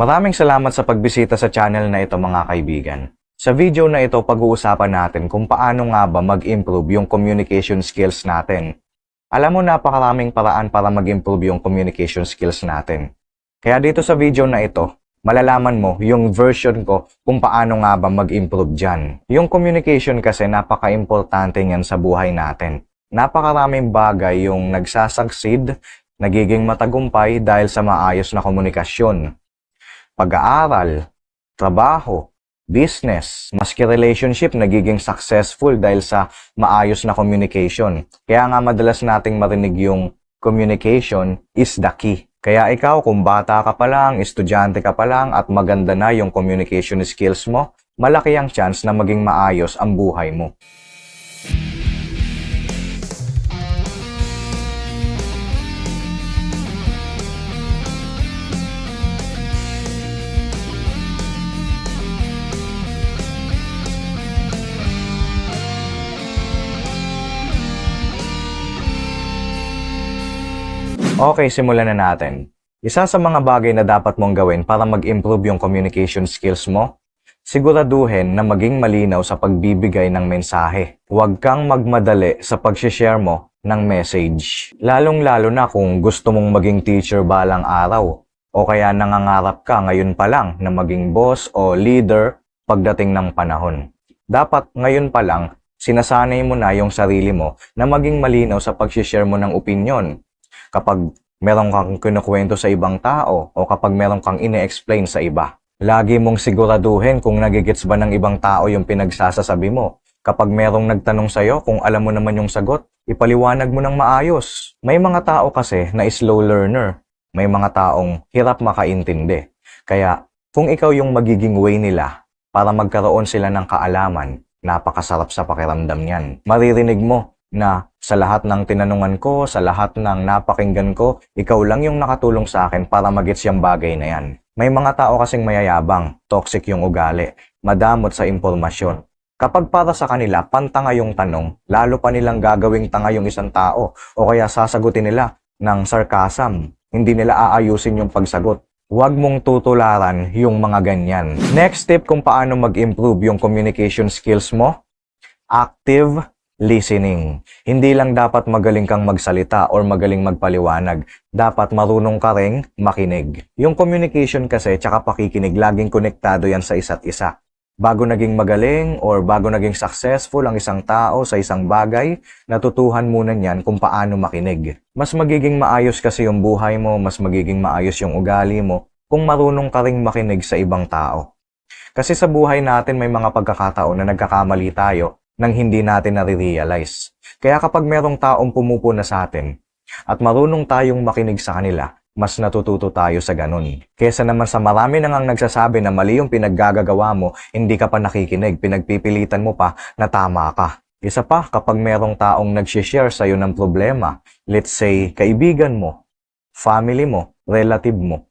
Maraming salamat sa pagbisita sa channel na ito mga kaibigan. Sa video na ito, pag-uusapan natin kung paano nga ba mag-improve yung communication skills natin. Alam mo, napakaraming paraan para mag-improve yung communication skills natin. Kaya dito sa video na ito, malalaman mo yung version ko kung paano nga ba mag-improve dyan. Yung communication kasi napaka-importante niyan sa buhay natin. Napakaraming bagay yung nagsasucceed, nagiging matagumpay dahil sa maayos na komunikasyon. Pag-aaral, trabaho, business, maski relationship nagiging successful dahil sa maayos na communication. Kaya nga madalas nating marinig yung communication is the key. Kaya ikaw, kung bata ka pa lang, estudyante ka pa lang, at maganda na yung communication skills mo, malaki ang chance na maging maayos ang buhay mo. Okay, simulan na natin. Isa sa mga bagay na dapat mong gawin para mag-improve yung communication skills mo, siguraduhin na maging malinaw sa pagbibigay ng mensahe. Huwag kang magmadali sa pag-share mo ng message. Lalong-lalo na kung gusto mong maging teacher balang araw o kaya nangangarap ka ngayon pa lang na maging boss o leader pagdating ng panahon. Dapat ngayon pa lang, sinasanay mo na yung sarili mo na maging malinaw sa pag-share mo ng opinion kapag meron kang kinukwento sa ibang tao o kapag meron kang ine-explain sa iba. Lagi mong siguraduhin kung nagigits ba ng ibang tao yung pinagsasasabi mo. Kapag merong nagtanong sa'yo kung alam mo naman yung sagot, ipaliwanag mo ng maayos. May mga tao kasi na slow learner. May mga taong hirap makaintindi. Kaya kung ikaw yung magiging way nila para magkaroon sila ng kaalaman, napakasarap sa pakiramdam niyan. Maririnig mo na sa lahat ng tinanungan ko, sa lahat ng napakinggan ko, ikaw lang yung nakatulong sa akin para magets yung bagay na yan. May mga tao kasing mayayabang, toxic yung ugali, madamot sa impormasyon. Kapag para sa kanila, pantanga yung tanong, lalo pa nilang gagawing tanga yung isang tao o kaya sasagutin nila ng sarcasm. Hindi nila aayusin yung pagsagot. Huwag mong tutularan yung mga ganyan. Next tip kung paano mag-improve yung communication skills mo, active listening. Hindi lang dapat magaling kang magsalita or magaling magpaliwanag. Dapat marunong ka ring makinig. Yung communication kasi tsaka pakikinig, laging konektado yan sa isa't isa. Bago naging magaling or bago naging successful ang isang tao sa isang bagay, natutuhan muna niyan kung paano makinig. Mas magiging maayos kasi yung buhay mo, mas magiging maayos yung ugali mo kung marunong ka ring makinig sa ibang tao. Kasi sa buhay natin may mga pagkakataon na nagkakamali tayo nang hindi natin nare-realize. Kaya kapag merong taong pumupuna sa atin at marunong tayong makinig sa kanila, mas natututo tayo sa ganun. Kesa naman sa marami nang ang nagsasabi na mali yung pinaggagagawa mo, hindi ka pa nakikinig, pinagpipilitan mo pa na tama ka. Isa pa, kapag merong taong nagsishare sa'yo ng problema, let's say, kaibigan mo, family mo, relative mo,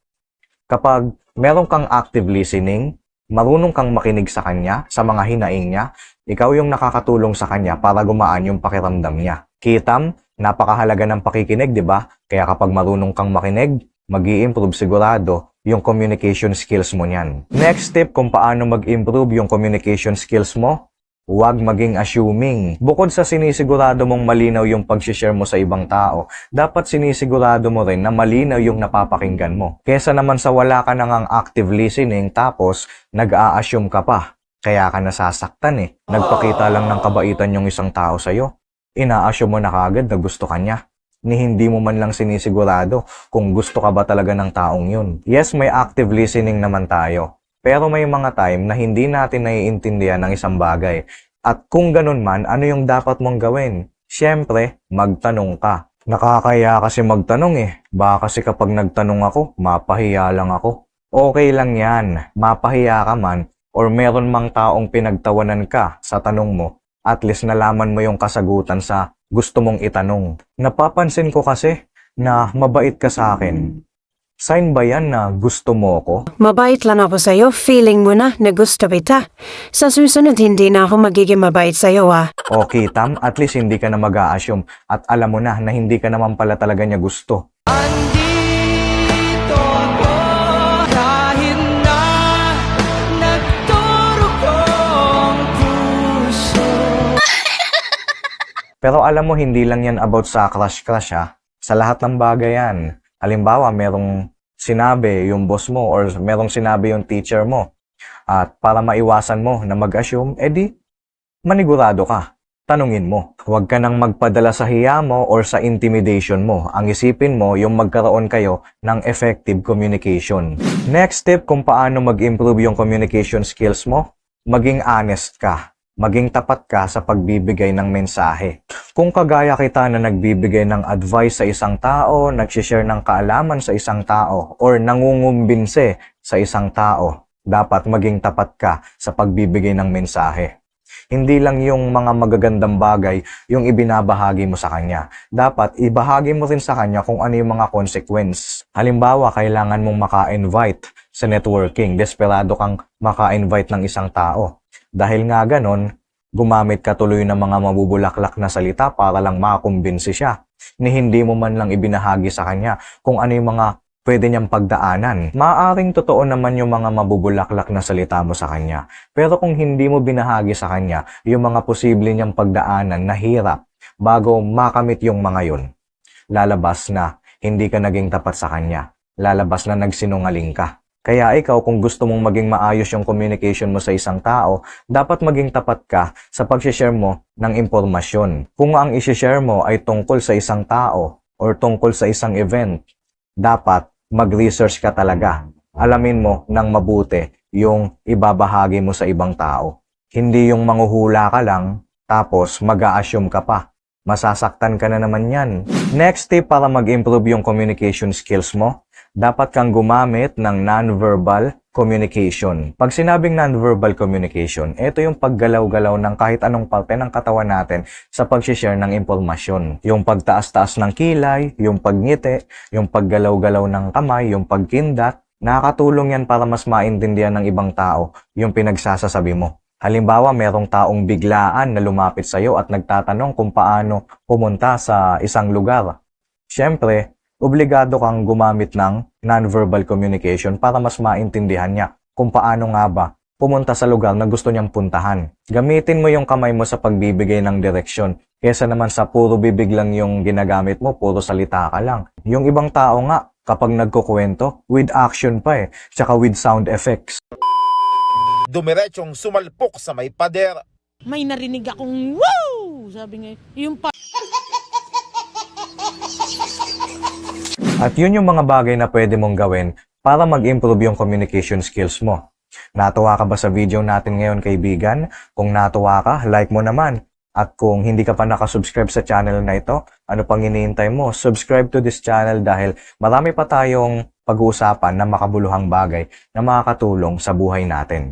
kapag meron kang active listening, marunong kang makinig sa kanya, sa mga hinaing niya, ikaw yung nakakatulong sa kanya para gumaan yung pakiramdam niya. Kitam, napakahalaga ng pakikinig, di ba? Kaya kapag marunong kang makinig, mag improve sigurado yung communication skills mo niyan. Next tip kung paano mag-improve yung communication skills mo, huwag maging assuming. Bukod sa sinisigurado mong malinaw yung pag-share mo sa ibang tao, dapat sinisigurado mo rin na malinaw yung napapakinggan mo. Kesa naman sa wala ka nang active listening tapos nag-a-assume ka pa. Kaya ka nasasaktan eh. Nagpakita lang ng kabaitan yung isang tao sa'yo. Ina-assume mo na kagad na gusto ka niya. Ni hindi mo man lang sinisigurado kung gusto ka ba talaga ng taong yun. Yes, may active listening naman tayo. Pero may mga time na hindi natin naiintindihan ng isang bagay. At kung ganun man, ano yung dapat mong gawin? Siyempre, magtanong ka. Nakakaya kasi magtanong eh. Baka kasi kapag nagtanong ako, mapahiya lang ako. Okay lang yan. Mapahiya ka man, or meron mang taong pinagtawanan ka sa tanong mo, at least nalaman mo yung kasagutan sa gusto mong itanong. Napapansin ko kasi na mabait ka sa akin. Sign ba yan na gusto mo ko? Mabait lang ako sa'yo. Feeling mo na na gusto kita. Sa susunod, hindi na ako magiging mabait sa'yo ah. Okay, Tam, at least hindi ka na mag assume at alam mo na na hindi ka naman pala talaga niya gusto. Pero alam mo, hindi lang yan about sa crush-crush ha. Sa lahat ng bagay yan. Halimbawa, merong sinabi yung boss mo or merong sinabi yung teacher mo. At para maiwasan mo na mag-assume, edi, manigurado ka. Tanungin mo. Huwag ka nang magpadala sa hiya mo or sa intimidation mo. Ang isipin mo yung magkaroon kayo ng effective communication. Next step kung paano mag-improve yung communication skills mo, maging honest ka. Maging tapat ka sa pagbibigay ng mensahe. Kung kagaya kita na nagbibigay ng advice sa isang tao, nagsishare ng kaalaman sa isang tao, or nangungumbinse sa isang tao, dapat maging tapat ka sa pagbibigay ng mensahe. Hindi lang yung mga magagandang bagay yung ibinabahagi mo sa kanya. Dapat ibahagi mo rin sa kanya kung ano yung mga consequence. Halimbawa, kailangan mong maka-invite sa networking. Desperado kang maka-invite ng isang tao. Dahil nga ganon, gumamit ka tuloy ng mga mabubulaklak na salita para lang makakumbinsi siya. Ni hindi mo man lang ibinahagi sa kanya kung ano yung mga pwede niyang pagdaanan. Maaring totoo naman yung mga mabubulaklak na salita mo sa kanya. Pero kung hindi mo binahagi sa kanya yung mga posible niyang pagdaanan na hirap bago makamit yung mga yun, lalabas na hindi ka naging tapat sa kanya. Lalabas na nagsinungaling ka. Kaya ikaw, kung gusto mong maging maayos yung communication mo sa isang tao, dapat maging tapat ka sa pag-share mo ng impormasyon. Kung ang isi-share mo ay tungkol sa isang tao or tungkol sa isang event, dapat mag-research ka talaga. Alamin mo ng mabuti yung ibabahagi mo sa ibang tao. Hindi yung manguhula ka lang, tapos mag assume ka pa. Masasaktan ka na naman yan. Next tip para mag-improve yung communication skills mo, dapat kang gumamit ng non-verbal communication. Pag sinabing non-verbal communication, ito yung paggalaw-galaw ng kahit anong parte ng katawan natin sa pag-share ng impormasyon. Yung pagtaas-taas ng kilay, yung pagngiti, yung paggalaw-galaw ng kamay, yung pagkindat, nakakatulong yan para mas maintindihan ng ibang tao yung pinagsasasabi mo. Halimbawa, merong taong biglaan na lumapit sa iyo at nagtatanong kung paano pumunta sa isang lugar. Siyempre, obligado kang gumamit ng non-verbal communication para mas maintindihan niya kung paano nga ba pumunta sa lugar na gusto niyang puntahan. Gamitin mo yung kamay mo sa pagbibigay ng direksyon kesa naman sa puro bibig lang yung ginagamit mo, puro salita ka lang. Yung ibang tao nga, kapag nagkukwento, with action pa eh, tsaka with sound effects. dumiretsyong sumalpok sa may pader. may narinig akong wow! Sabi nga, yung pa At yun yung mga bagay na pwede mong gawin para mag-improve yung communication skills mo. Natuwa ka ba sa video natin ngayon kaibigan? Kung natuwa ka, like mo naman. At kung hindi ka pa nakasubscribe sa channel na ito, ano pang iniintay mo? Subscribe to this channel dahil marami pa tayong pag-uusapan na makabuluhang bagay na makakatulong sa buhay natin.